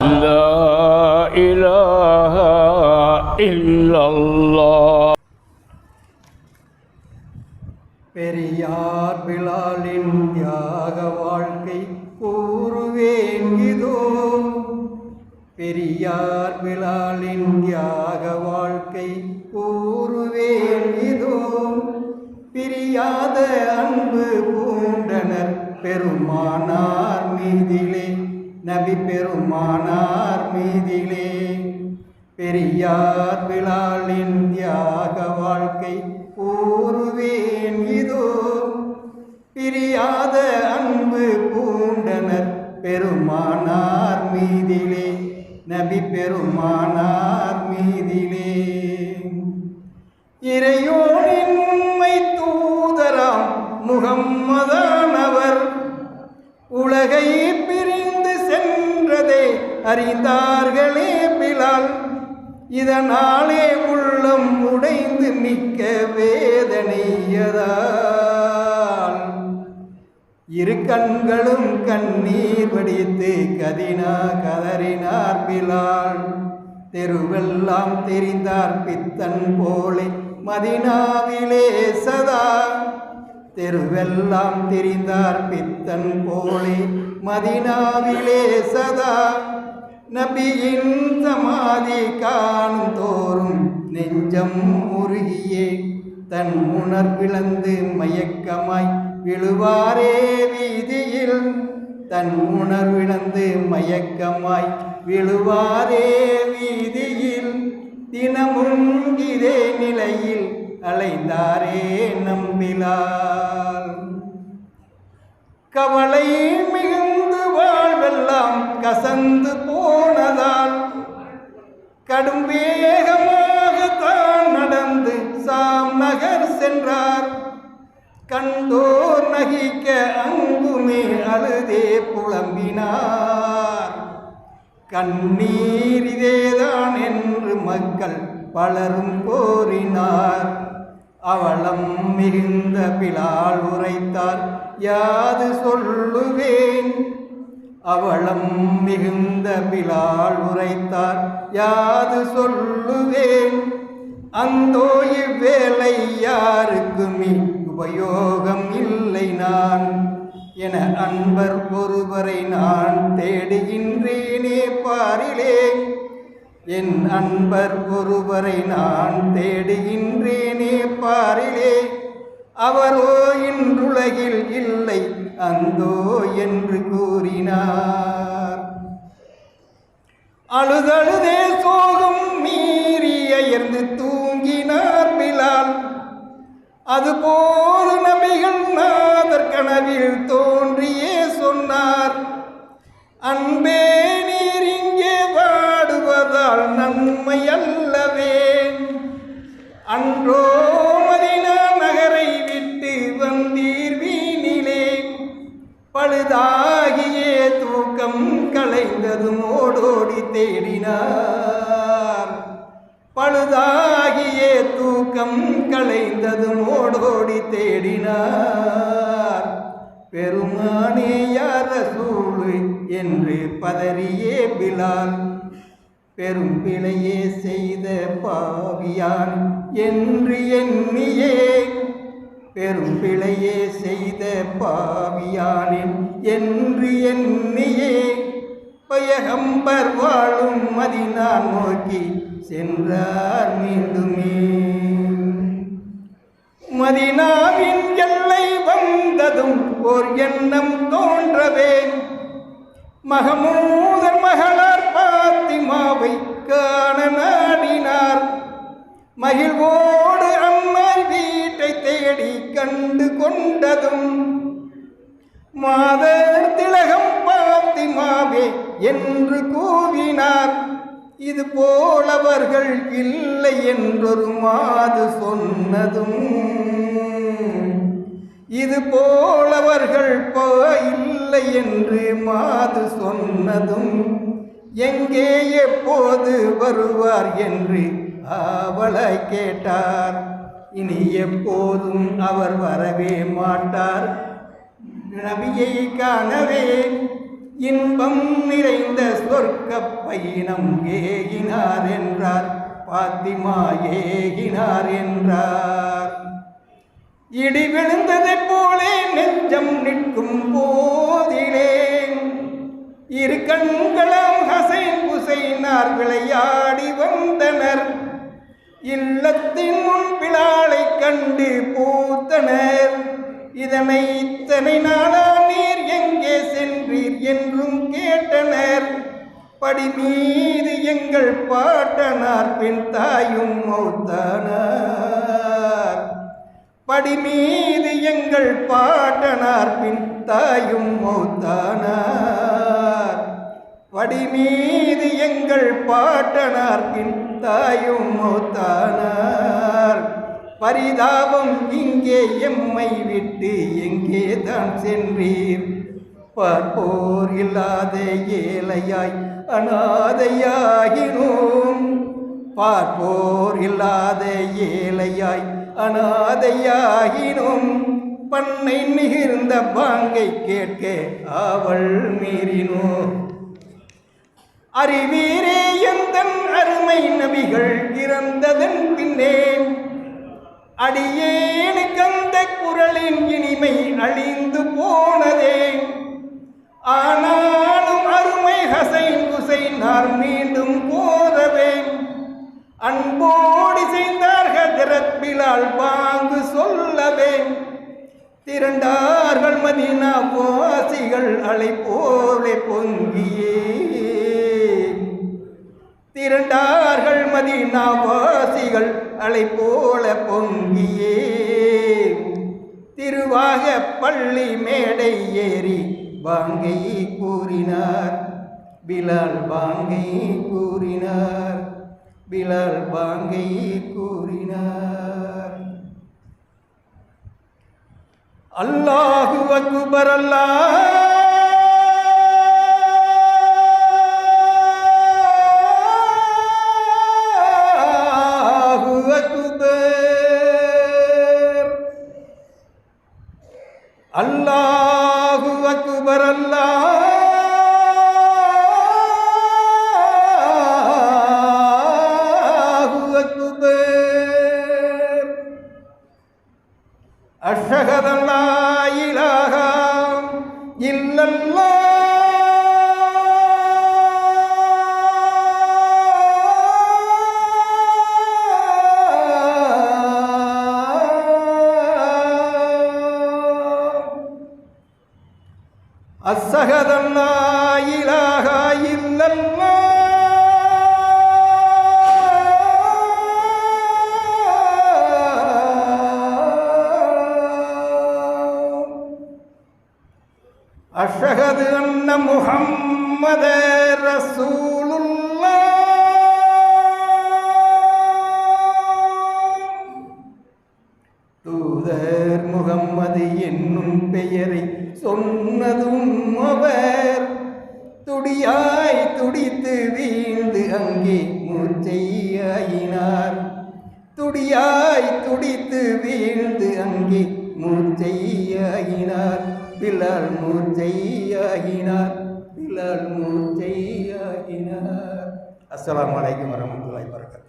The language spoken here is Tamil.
لا إله إلا الله பெரியார் பிலாலின் தியாக வாழ்க்கை கூறுவேன் இதோ பெரியார் பிலாலின் தியாக வாழ்க்கை கூறுவேன் இதோ பிரியாத அன்பு பூண்டனர் பெருமானார் மீதிலே நபி பெருமானார் மீதிலே. பெரியார் பிலாலின் தியாக வாழ்க்கை கூறுவேன் இதோ. பிரியாத அன்பு பூண்டனர் பெருமானார் மீதிலே. நபி பெருமானார் மீதிலே. இறையோனின் உண்மை தூதராம் முகம்மதானவர். உலகை பிரிந்து என்பதை அறிந்தார்களே பிலால். இதனாலே உள்ளம் உடைந்து நிற்க வேதனையதால். இரு கண்களும் கண்ணீர் வடித்து கதினா கதறினார் பிலால். தெருவெல்லாம் தெரிந்தார் பித்தன் போலே மதினாவிலே சதா. தெருவெல்லாம் தெரிந்தார் பித்தன் போலே மதினாவிலே சதா நபியின் சமாதி காணும் தோறும் நெஞ்சம் உருகியே. தன் உணர்விழந்து மயக்கமாய் விழுவாரே வீதியில். தன் உணர்விழந்து மயக்கமாய் விழுவாரே வீதியில். தினமும் இதே நிலையில் அலைந்தாரே நம்பிலால். கவலை மிகுந்து வாழ்வெல்லாம் கசந்து போனதால் கடும் வேகமாக தான் நடந்து சாம் நகர் சென்றார். கண்டோர் நகிக்க அங்குமே அழுதே புலம்பினார். கண்ணீர் இதேதான் என்று மக்கள் பலரும் கோரினார். அவளம் மிகுந்த பிலால் உரைத்தார். யாது சொல்லுவேன்? அவளம் மிகுந்த பிலால் உரைத்தார். யாது சொல்லுவேன்? அந்தோ இவ்வேளை யாருக்குமே உபயோகம் இல்லை நான். என அன்பர் ஒருவரை நான் தேடுகின்றேனே பாரிலே. என் அன்பர் ஒருவரை நான் தேடுகின்றேனே பாரிலே. அவரோ இன்றுலகில் இல்லை அந்தோ என்று கூறினார். அழுதழுதே சோகம் மீறி அயர்ந்து தூங்கினார் பிலால். அதுபோது நபிகள் நாதர் கனவில் தோ அன்றோ மதினா நகரை விட்டு வந்தீர் வீணிலே. பழுதாகியே தூக்கம் கலைந்ததும் ஓடோடி தேடினார். பழுதாகியே தூக்கம் கலைந்ததும் ஓடோடி தேடினார். பெருமானே யார் சூழு என்று பதறியே பிலால் பெரும் பிழையே செய்த பாவியான் என்று எண்ணியே. பெரும் பிழையே செய்த பாவியானின் என்று எண்ணியே. பயகம்பர் வாழும் மதினான் நோக்கி சென்றார் மீண்டுமே. மதினாவின் எல்லை வந்ததும் ஓர் எண்ணம் தோன்றவேன் மகமூதர் மகளார் பாத்திமாவை காண நாடினார். மகிழ்வோடு அம்மாய் வீட்டை தேடி கண்டு கொண்டதும் மாதர் திலகம் பாத்திமாவே என்று கூவினார். இது போலவர்கள் இல்லை என்றொரு மாது சொன்னதும் இது போலவர்கள் போ இல்லை என்று மாது சொன்னதும் எங்கே எப்போது வருவார் என்று அவளை கேட்டார். இனி எப்போதும் அவர் வரவே மாட்டார். நபியை காணவே இன்பம் நிறைந்த சொர்க்க பயணம் ஏகினார் என்றார். பாத்திமா ஏகினார் என்றார். இடி விழுந்ததைப் போலே நெஞ்சம் நிற்கும் போதிலே. இரு கண்களும் ஹசைன் குசைனார் விளையாடி வந்தனர். இல்லத்தின் முன் பிளாலை கண்டு பூத்தனர். இதனை இத்தனை நாளா நீர் எங்கே சென்றீர் என்றும் கேட்டனர். படி மீது எங்கள் பாட்டனார் பின் தாயும் மௌத்தானார். படிமீது எங்கள் பாட்டனார் பின் தாயும் மௌத்தானார். படிமீது எங்கள் பாட்டனார் பின் தாயும் மௌத்தானார். பரிதாபம் இங்கே எம்மை விட்டு எங்கே தான் சென்றீர்? பார்ப்போர் இல்லாத ஏழையாய் அனாதையாகினோம். பார்ப்போர் இல்லாத ஏழையாய் அனாதையாகினோம் பண்ணை நிகழ்ந்த பாங்கை கேட்க அவள் மீறினோ. அறிவீரே எந்தன் அருமை நபிகள் இறந்ததன் பின்னே. அடியேனு கந்த குரலின் இனிமை அழிந்து போனதே. ஆனாலும் அருமை ஹசைன் குசைனார் மீண்டும் போ அன்போடி செய்தார் ஹஜரத் பிலால் பாங்கு சொல்லவே. திரண்டார்கள் மதினா வாசிகள் அலை போலே பொங்கியே. திரண்டார்கள் மதினா வாசிகள் அலை போல பொங்கியே. திருவாக பள்ளி மேடை ஏறி பாங்கை கூறினார். பிலால் பாங்கை கூறினார். பிலால் பாங்கை கூறினார். அல்லாஹு அக்பர் அல்லாஹ். அஸ்ஸஹது அல்லா இலாஹா இல்லல்லாஹ் அஷ்ஹது அன்ன முஹம்மத தூதர் முகம்மது என்னும் பெயரை சொன்னதும் அவர். துடியாய் துடித்து வீழ்ந்து அங்கே மூச்சையாயினார் துடியாய் துடித்து வீழ்ந்து அங்கே மூச்சையாகினார் பிலால் மூச்சையாகினார் பிலால் மூச்சையாகினார் அஸ்லாம் அலைக்கும் வரமத்துல்லாஹி வரகாத்துஹு